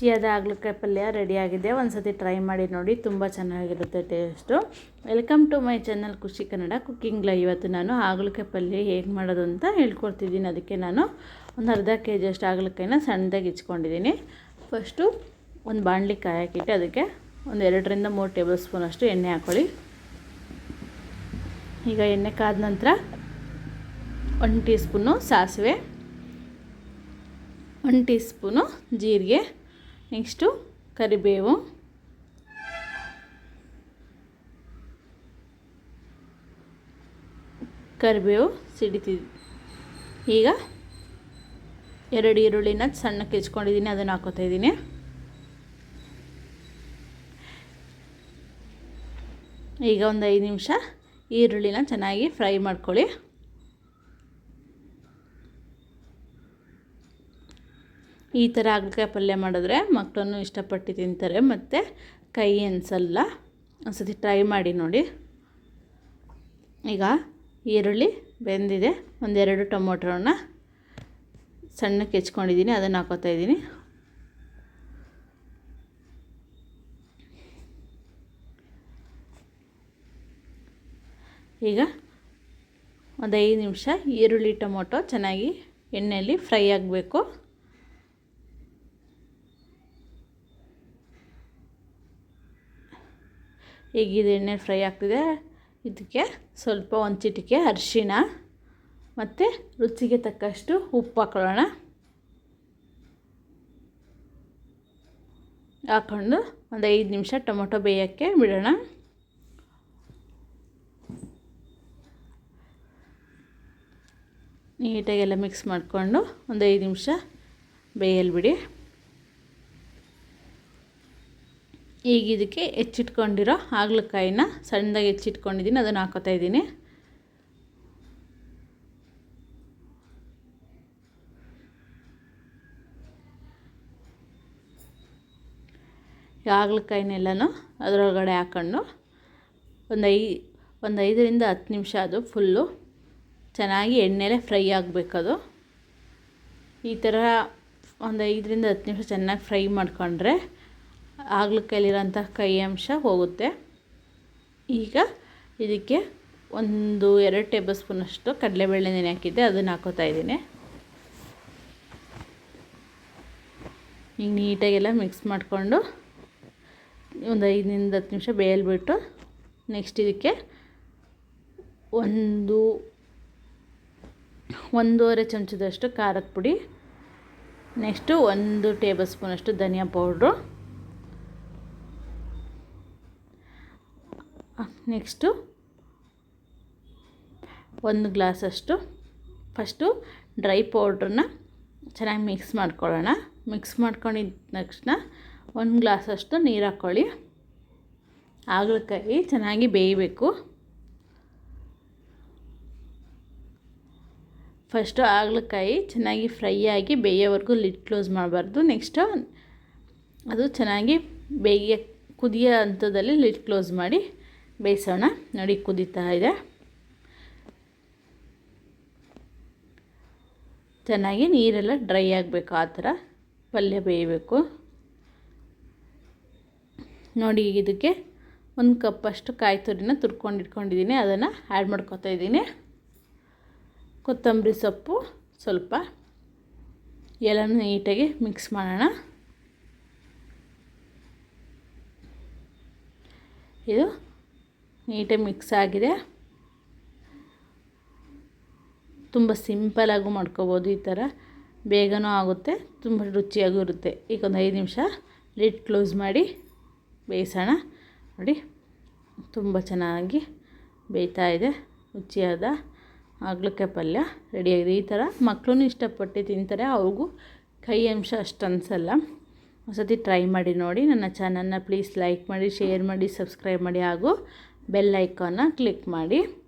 ಟೇಸ್ಟಿಯಾದ ಹಾಗಲಕಾಯಿ ಪಲ್ಯ ರೆಡಿಯಾಗಿದೆ ಒಂದು ಸತಿ ಟ್ರೈ ಮಾಡಿ ನೋಡಿ, ತುಂಬ ಚೆನ್ನಾಗಿರುತ್ತೆ taste welcome to my channel Khushi Kannada ಕುಕ್ಕಿಂಗ್ಲ ಇವತ್ತು ನಾನು ಹಾಗಲಕಾಯಿ ಪಲ್ಯ ಹೇಗೆ ಮಾಡೋದು ಅಂತ ಹೇಳ್ಕೊಡ್ತಿದ್ದೀನಿ. ಅದಕ್ಕೆ ನಾನು ಒಂದು ಅರ್ಧ ಕೆ ಜಿಯಷ್ಟು ಹಾಗಲಕಾಯಿನ ಸಣ್ಣದಾಗಿ ಇಚ್ಕೊಂಡಿದ್ದೀನಿ. ಫಸ್ಟು ಒಂದು ಬಾಣಲಿ ಕಾಯಕ್ಕಿಟ್ಟು ಅದಕ್ಕೆ ಒಂದು ಎರಡರಿಂದ ಮೂರು ಟೇಬಲ್ ಸ್ಪೂನಷ್ಟು ಎಣ್ಣೆ ಹಾಕ್ಕೊಳ್ಳಿ ಈಗ ಎಣ್ಣೆ ಕಾದ ನಂತರ ಒಂದು ಟೀ ಸ್ಪೂನು ಸಾಸಿವೆ, ಒಂದು ಟೀ ಸ್ಪೂನು ಜೀರಿಗೆ ನೆಕ್ಸ್ಟು ಕರಿಬೇವು. ಕರಿಬೇವು ಸಿಡಿತಿದ್ವಿ. ಈಗ ಎರಡು ಈರುಳ್ಳಿನ ಸಣ್ಣಕ್ಕೆ ಹೆಚ್ಕೊಂಡಿದ್ದೀನಿ, ಅದನ್ನು ಹಾಕೋತಾ ಇದ್ದೀನಿ. ಈಗ ಒಂದು ಐದು ನಿಮಿಷ ಈರುಳ್ಳಿನ ಚೆನ್ನಾಗಿ ಫ್ರೈ ಮಾಡ್ಕೊಳ್ಳಿ. ಈ ಥರ ಹಾಗಲಕಾಯಿ ಪಲ್ಯ ಮಾಡಿದ್ರೆ ಮಕ್ಕಳನ್ನು ಇಷ್ಟಪಟ್ಟು ತಿಂತಾರೆ. ಮತ್ತು ಕೈ ಅನಿಸಲ್ಲ ಒಂದ್ಸತಿ ಟ್ರೈ ಮಾಡಿ ನೋಡಿ. ಈಗ ಈರುಳ್ಳಿ ಬೆಂದಿದೆ. ಒಂದೆರಡು ಟೊಮೊಟೊನ ಸಣ್ಣಕ್ಕೆ ಹೆಚ್ಕೊಂಡಿದ್ದೀನಿ. ಅದನ್ನು ಹಾಕೋತಾ ಇದ್ದೀನಿ. ಈಗ ಒಂದು ಐದು ನಿಮಿಷ ಈರುಳ್ಳಿ ಟೊಮೊಟೊ ಚೆನ್ನಾಗಿ ಎಣ್ಣೆಯಲ್ಲಿ ಫ್ರೈ ಆಗಬೇಕು. ಈಗ ಇದು ಎಣ್ಣೆ ಫ್ರೈ ಆಗ್ತಿದೆ. ಇದಕ್ಕೆ ಸ್ವಲ್ಪ ಒಂದು ಚಿಟಿಕೆ ಅರಿಶಿಣ ಮತ್ತು ರುಚಿಗೆ ತಕ್ಕಷ್ಟು ಉಪ್ಪು ಹಾಕೊಳ್ಳೋಣ. ಹಾಕ್ಕೊಂಡು ಒಂದು ಐದು ನಿಮಿಷ ಟೊಮೊಟೊ ಬೇಯೋಕ್ಕೆ ಬಿಡೋಣ. ನೀಟಾಗೆಲ್ಲ ಮಿಕ್ಸ್ ಮಾಡಿಕೊಂಡು ಒಂದು ಐದು ನಿಮಿಷ ಬೇಯಲ್ಲಿ ಬಿಡಿ. ಈಗ ಇದಕ್ಕೆ ಹೆಚ್ಚಿಟ್ಕೊಂಡಿರೋ ಹಾಗಲಕಾಯಿನ ಸಣ್ಣದಾಗಿ ಹೆಚ್ಚಿಟ್ಕೊಂಡಿದ್ದೀನಿ, ಅದನ್ನು ಹಾಕೋತಾ ಇದ್ದೀನಿ. ಹಾಗಲಕಾಯಿನೆಲ್ಲನೂ ಅದರೊಳಗಡೆ ಹಾಕ್ಕೊಂಡು ಒಂದು ಐ, ಒಂದು ಐದರಿಂದ ಹತ್ತು ನಿಮಿಷ ಅದು ಫುಲ್ಲು ಚೆನ್ನಾಗಿ ಎಣ್ಣೆಲೆ ಫ್ರೈ ಆಗಬೇಕದು. ಈ ಥರ ಒಂದು ಐದರಿಂದ ಹತ್ತು ನಿಮಿಷ ಚೆನ್ನಾಗಿ ಫ್ರೈ ಮಾಡಿಕೊಂಡ್ರೆ ಹಾಗಲಕಾಯಲ್ಲಿರೋಂಥ ಕೈ ಅಂಶ ಹೋಗುತ್ತೆ. ಈಗ ಇದಕ್ಕೆ ಒಂದು ಎರಡು ಟೇಬಲ್ ಸ್ಪೂನಷ್ಟು ಕಡಲೆಬೇಳೆ ನೆನೆ ಹಾಕಿದ್ದೆ, ಅದನ್ನು ಹಾಕೋತಾ ಇದ್ದೀನಿ. ಈಗ ನೀಟಾಗೆಲ್ಲ ಮಿಕ್ಸ್ ಮಾಡಿಕೊಂಡು ಒಂದು ಐದರಿಂದ ಹತ್ತು ನಿಮಿಷ ಬೇಯಲ್ಬಿಟ್ಟು ನೆಕ್ಸ್ಟ್ ಇದಕ್ಕೆ ಒಂದು, ಒಂದೂವರೆ ಚಮಚದಷ್ಟು ಖಾರದ ಪುಡಿ ನೆಕ್ಸ್ಟು ಒಂದು ಟೇಬಲ್ ಸ್ಪೂನಷ್ಟು ಧನಿಯಾ ಪೌಡ್ರು. ನೆಕ್ಸ್ಟು ಒಂದು ಗ್ಲಾಸಷ್ಟು ಫಸ್ಟು ಡ್ರೈ ಪೌಡ್ರನ್ನ ಚೆನ್ನಾಗಿ ಮಿಕ್ಸ್ ಮಾಡ್ಕೊಳ್ಳೋಣ. ಮಿಕ್ಸ್ ಮಾಡ್ಕೊಂಡಿದ್ದ ತಕ್ಷಣ ಒಂದು ಗ್ಲಾಸಷ್ಟು ನೀರು ಹಾಕ್ಕೊಳ್ಳಿ. ಹಾಗಲಕಾಯಿ ಚೆನ್ನಾಗಿ ಬೇಯಬೇಕು. ಫಸ್ಟು ಹಾಗಲಕಾಯಿ ಚೆನ್ನಾಗಿ ಫ್ರೈ ಆಗಿ ಬೇಯೋವರೆಗೂ ಲಿಡ್ ಕ್ಲೋಸ್ ಮಾಡಬಾರ್ದು. ನೆಕ್ಸ್ಟು ಅದು ಚೆನ್ನಾಗಿ ಬೇಯ ಕುದಿಯೋ ಹಂತದಲ್ಲಿ ಲಿಡ್ ಕ್ಲೋಸ್ ಮಾಡಿ ಬೇಯಿಸೋಣ. ನೋಡಿ, ಕುದೀತಾ ಇದೆ. ಚೆನ್ನಾಗಿ ನೀರೆಲ್ಲ ಡ್ರೈ ಆಗಬೇಕು, ಆ ಥರ ಪಲ್ಯ ಬೇಯಬೇಕು. ನೋಡಿ, ಇದಕ್ಕೆ ಒಂದು ಕಪ್ಪಷ್ಟು ಕಾಯಿ ತುರಿನ ತುರ್ಕೊಂಡು ಇಟ್ಕೊಂಡಿದ್ದೀನಿ. ಅದನ್ನು ಆ್ಯಡ್ ಮಾಡ್ಕೊತಾ ಇದ್ದೀನಿ. ಕೊತ್ತಂಬರಿ ಸೊಪ್ಪು ಸ್ವಲ್ಪ. ಎಲ್ಲನೂ ನೀಟಾಗಿ ಮಿಕ್ಸ್ ಮಾಡೋಣ. ಇದು ನೀಟಾಗಿ ಮಿಕ್ಸ್ ಆಗಿದೆ. ತುಂಬ ಸಿಂಪಲಾಗೂ ಮಾಡ್ಕೋಬೋದು ಈ ಥರ. ಬೇಗನೂ ಆಗುತ್ತೆ, ತುಂಬ ರುಚಿಯಾಗೂ ಇರುತ್ತೆ. ಈಗ ಒಂದು ಐದು ನಿಮಿಷ ಲಿಡ್ ಕ್ಲೋಸ್ ಮಾಡಿ ಬೇಯಿಸೋಣ. ನೋಡಿ, ತುಂಬ ಚೆನ್ನಾಗಿ ಬೇಯ್ತಾ ಇದೆ, ರುಚಿಯಾದ ಹಾಗಲಕಾಯಿ ಪಲ್ಯ ರೆಡಿಯಾಗಿದೆ ಈ ಥರ ಮಕ್ಕಳು ಇಷ್ಟಪಟ್ಟು ತಿಂತಾರೆ, ಅವ್ರಿಗೂ ಕೈ ಅಂಶ ಅಷ್ಟು ಅನಿಸಲ್ಲ. ಒಂದ್ಸತಿ ಟ್ರೈ ಮಾಡಿ ನೋಡಿ, ನನ್ನ ಚಾನಲ್ನ ಪ್ಲೀಸ್ ಲೈಕ್ ಮಾಡಿ, ಶೇರ್ ಮಾಡಿ, ಸಬ್ಸ್ಕ್ರೈಬ್ ಮಾಡಿ, ಹಾಗೂ ಬೆಲ್ ಐಕಾನ್ನ ಕ್ಲಿಕ್ ಮಾಡಿ.